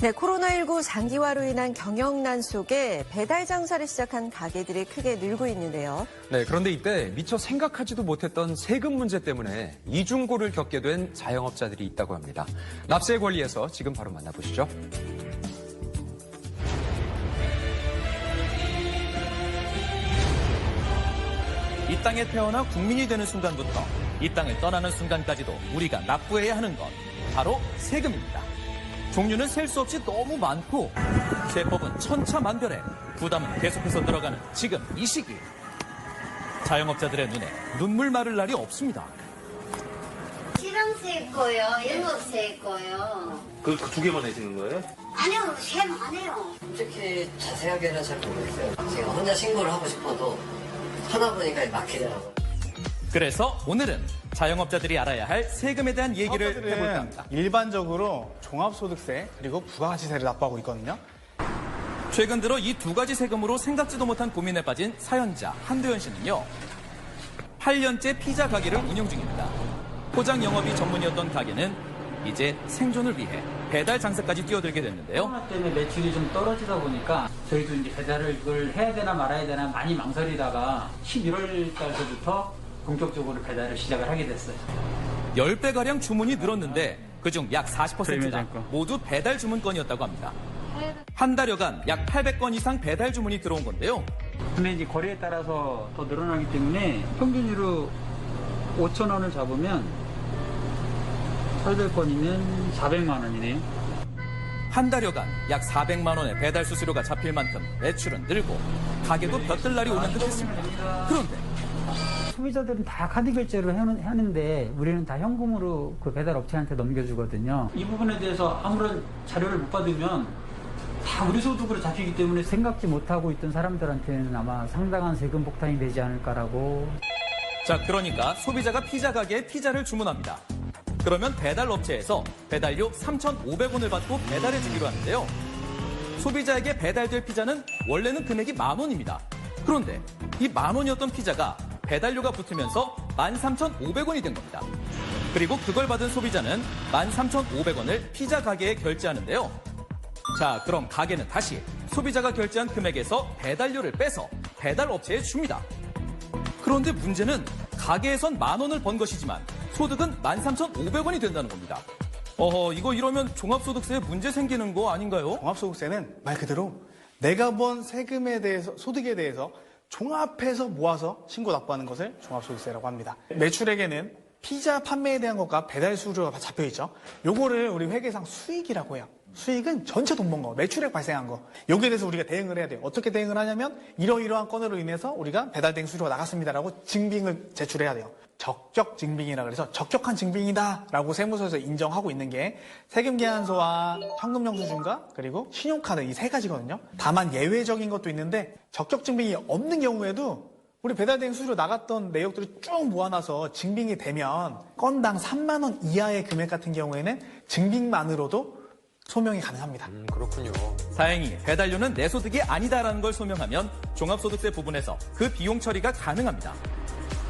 네, 코로나19 장기화로 인한 경영난 속에 배달 장사를 시작한 가게들이 크게 늘고 있는데요. 네, 그런데 이때 미처 생각하지도 못했던 세금 문제 때문에 이중고를 겪게 된 자영업자들이 있다고 합니다. 납세 권리에서 지금 바로 만나보시죠. 이 땅에 태어나 국민이 되는 순간부터 이 땅을 떠나는 순간까지도 우리가 납부해야 하는 것 바로 세금입니다. 종류는 셀 수 없이 너무 많고 세법은 천차만별해 부담은 계속해서 늘어가는 지금 이 시기 자영업자들의 눈에 눈물 마를 날이 없습니다. 시랑새 있고요, 일곱새 있고요. 그두 개만 내시는 거예요? 아니요, 셈안 해요. 솔직히 자세하게는 잘 모르겠어요. 제가 혼자 신고를 하고 싶어도 하다 보니까 막히더라고요. 그래서 오늘은 자영업자들이 알아야 할 세금에 대한 얘기를 해볼까 사업자들은 합니다. 일반적으로 종합소득세 그리고 부가가치세를 납부하고 있거든요. 최근 들어 이 두 가지 세금으로 생각지도 못한 고민에 빠진 사연자 한도현 씨는요. 8년째 피자 가게를 운영 중입니다. 포장 영업이 전문이었던 가게는 이제 생존을 위해 배달 장사까지 뛰어들게 됐는데요. 코로나 때문에 매출이 좀 떨어지다 보니까 저희도 이제 배달을 이걸 해야 되나 말아야 되나 많이 망설이다가 11월 달서부터 본격적으로 배달을 시작을 하게 됐어요. 10배가량 주문이 늘었는데 그중 약 40%가 매장 거. 모두 배달 주문건이었다고 합니다. 한 달여간 약 800건 이상 배달 주문이 들어온 건데요. 근데 이제 거리에 따라서 더 늘어나기 때문에 평균으로 5천 원을 잡으면 800건이면 400만 원이네요. 한 달여간 약 400만 원의 배달 수수료가 잡힐 만큼 매출은 늘고 가게도 볕들 날이 오는 듯 했습니다. 그런데 소비자들은 다 카드 결제로 해는- 하는데 우리는 다 현금으로 그 배달 업체한테 넘겨주거든요. 이 부분에 대해서 아무런 자료를 못 받으면 다 우리 소득으로 잡히기 때문에 생각지 못하고 있던 사람들한테는 아마 상당한 세금 폭탄이 되지 않을까라고 자 그러니까 소비자가 피자 가게에 피자를 주문합니다. 그러면 배달 업체에서 배달료 3,500원을 받고 배달해 주기로 하는데요. 소비자에게 배달될 피자는 원래는 금액이 만 원입니다. 그런데 이 만 원이었던 피자가 배달료가 붙으면서 13,500원이 된 겁니다. 그리고 그걸 받은 소비자는 13,500원을 피자 가게에 결제하는데요. 자, 그럼 가게는 다시 소비자가 결제한 금액에서 배달료를 빼서 배달 업체에 줍니다. 그런데 문제는 가게에선 만 원을 번 것이지만 소득은 13,500원이 된다는 겁니다. 어허, 이거 이러면 종합소득세에 문제 생기는 거 아닌가요? 종합소득세는 말 그대로 내가 번 세금에 대해서 소득에 대해서 종합해서 모아서 신고 납부하는 것을 종합소득세라고 합니다. 매출액에는 피자 판매에 대한 것과 배달 수수료가 잡혀 있죠. 요거를 우리 회계상 수익이라고 해요. 수익은 전체 돈 번 거, 매출액 발생한 거. 여기에 대해서 우리가 대응을 해야 돼요. 어떻게 대응을 하냐면 이러이러한 건으로 인해서 우리가 배달된 수수료가 나갔습니다라고 증빙을 제출해야 돼요. 적격 증빙이라 그래서 적격한 증빙이다라고 세무서에서 인정하고 있는 게 세금 계산서와 현금 영수증과 그리고 신용카드 이 세 가지거든요. 다만 예외적인 것도 있는데 적격 증빙이 없는 경우에도 우리 배달된 수수료 나갔던 내역들을 쭉 모아놔서 증빙이 되면 건당 3만 원 이하의 금액 같은 경우에는 증빙만으로도 소명이 가능합니다. 음, 그렇군요. 다행히 배달료는 내 소득이 아니다라는 걸 소명하면 종합소득세 부분에서 그 비용 처리가 가능합니다.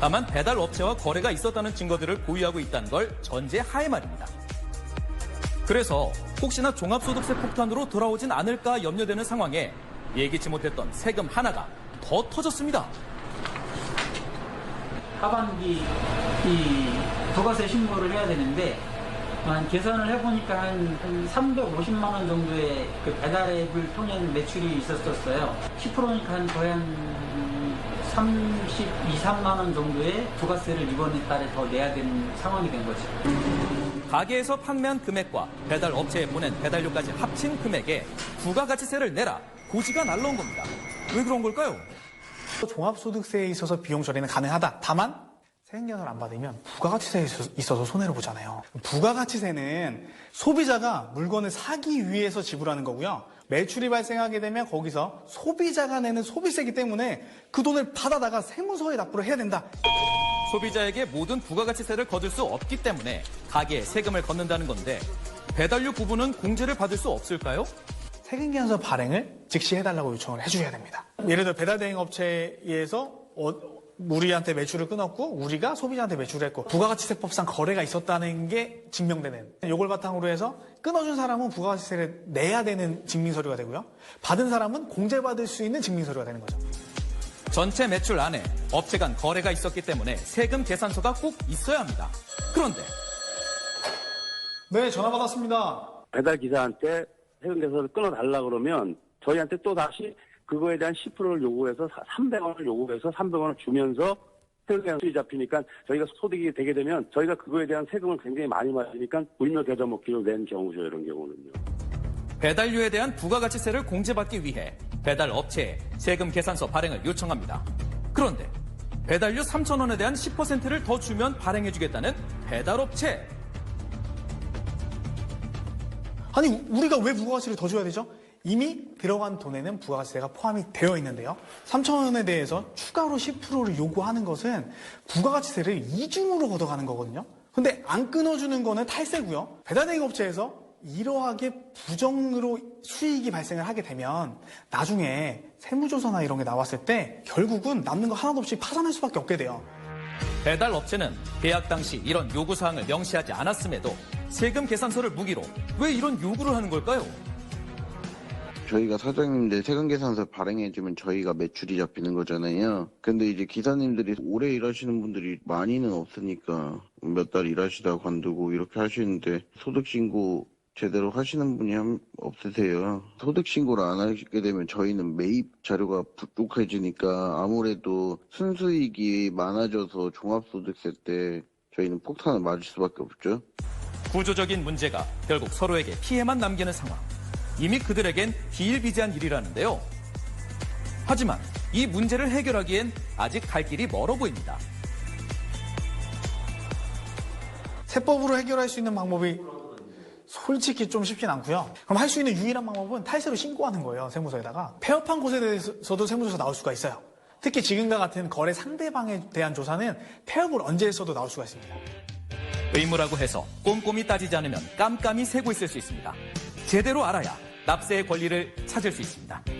다만 배달 업체와 거래가 있었다는 증거들을 보유하고 있다는 걸 전제하에 말입니다. 그래서 혹시나 종합소득세 폭탄으로 돌아오진 않을까 염려되는 상황에 예기치 못했던 세금 하나가 더 터졌습니다. 하반기 이 부가세 신고를 해야 되는데 한 계산을 해보니까 한, 한 350만 원 정도의 그 배달 앱을 통한 매출이 있었었어요. 10%니까 한 거의 한 32, 3만 원 정도의 부가세를 이번에 달에 더 내야 되는 상황이 된 거죠. 가게에서 판매한 금액과 배달 업체에 보낸 배달료까지 합친 금액에 부가가치세를 내라 고지가 날라온 겁니다. 왜 그런 걸까요? 종합소득세에 있어서 비용 처리는 가능하다. 다만 세금계산을 안 받으면 부가가치세에 있어서 손해를 보잖아요. 부가가치세는 소비자가 물건을 사기 위해서 지불하는 거고요. 매출이 발생하게 되면 거기서 소비자가 내는 소비세이기 때문에 그 돈을 받아다가 세무서에 납부를 해야 된다. 소비자에게 모든 부가가치세를 거둘 수 없기 때문에 가게에 세금을 걷는다는 건데 배달료 부분은 공제를 받을 수 없을까요? 세금계산서 발행을 즉시 해달라고 요청을 해주셔야 됩니다. 예를 들어 배달대행 업체에서 어, 우리한테 매출을 끊었고 우리가 소비자한테 매출을 했고 부가가치세법상 거래가 있었다는 게 증명되는 이걸 바탕으로 해서 끊어준 사람은 부가가치세를 내야 되는 증명서류가 되고요. 받은 사람은 공제받을 수 있는 증명서류가 되는 거죠. 전체 매출 안에 업체 간 거래가 있었기 때문에 세금 계산서가 꼭 있어야 합니다. 그런데 네, 전화 받았습니다. 배달 기사한테 세금 계산을 끊어달라 그러면 저희한테 또 다시 그거에 대한 10%를 요구해서 300원을 요구해서 300원을 주면서 세금 계산이 잡히니까 저희가 소득이 되게 되면 저희가 그거에 대한 세금을 굉장히 많이 맞으니까 불며 겨자 먹기로 낸 경우죠 이런 경우는요. 배달료에 대한 부가가치세를 공제받기 위해 배달 업체에 세금 계산서 발행을 요청합니다. 그런데 배달료 3,000원에 대한 10%를 더 주면 발행해주겠다는 배달업체. 아니 우리가 왜 부가가치를 더 줘야 되죠? 이미 들어간 돈에는 부가가치세가 포함이 되어 있는데요. 3천 원에 대해서 추가로 10%를 요구하는 것은 부가가치세를 이중으로 걷어가는 거거든요. 근데 안 끊어주는 거는 탈세고요. 배달대행 업체에서 이러하게 부정으로 수익이 발생을 하게 되면 나중에 세무조사나 이런 게 나왔을 때 결국은 남는 거 하나도 없이 파산할 수밖에 없게 돼요. 배달 업체는 계약 당시 이런 요구 사항을 명시하지 않았음에도 세금 계산서를 무기로 왜 이런 요구를 하는 걸까요? 저희가 사장님들 세금 계산서 발행해주면 저희가 매출이 잡히는 거잖아요. 근데 이제 기사님들이 오래 일하시는 분들이 많이는 없으니까 몇 달 일하시다 관두고 이렇게 하시는데 소득신고 제대로 하시는 분이 한- 없으세요. 소득신고를 안 하시게 되면 저희는 매입 자료가 부족해지니까 아무래도 순수익이 많아져서 종합소득세 때 저희는 폭탄을 맞을 수밖에 없죠. 구조적인 문제가 결국 서로에게 피해만 남기는 상황. 이미 그들에겐 비일비재한 일이라는데요. 하지만 이 문제를 해결하기엔 아직 갈 길이 멀어 보입니다. 세법으로 해결할 수 있는 방법이 솔직히 좀 쉽진 않고요. 그럼 할 수 있는 유일한 방법은 탈세로 신고하는 거예요. 세무서에다가. 폐업한 곳에 대해서도 세무조사 나올 수가 있어요. 특히 지금과 같은 거래 상대방에 대한 조사는 폐업을 언제 했어도 나올 수가 있습니다. 의무라고 해서 꼼꼼히 따지지 않으면 깜깜이 새고 있을 수 있습니다. 제대로 알아야 납세의 권리를 찾을 수 있습니다.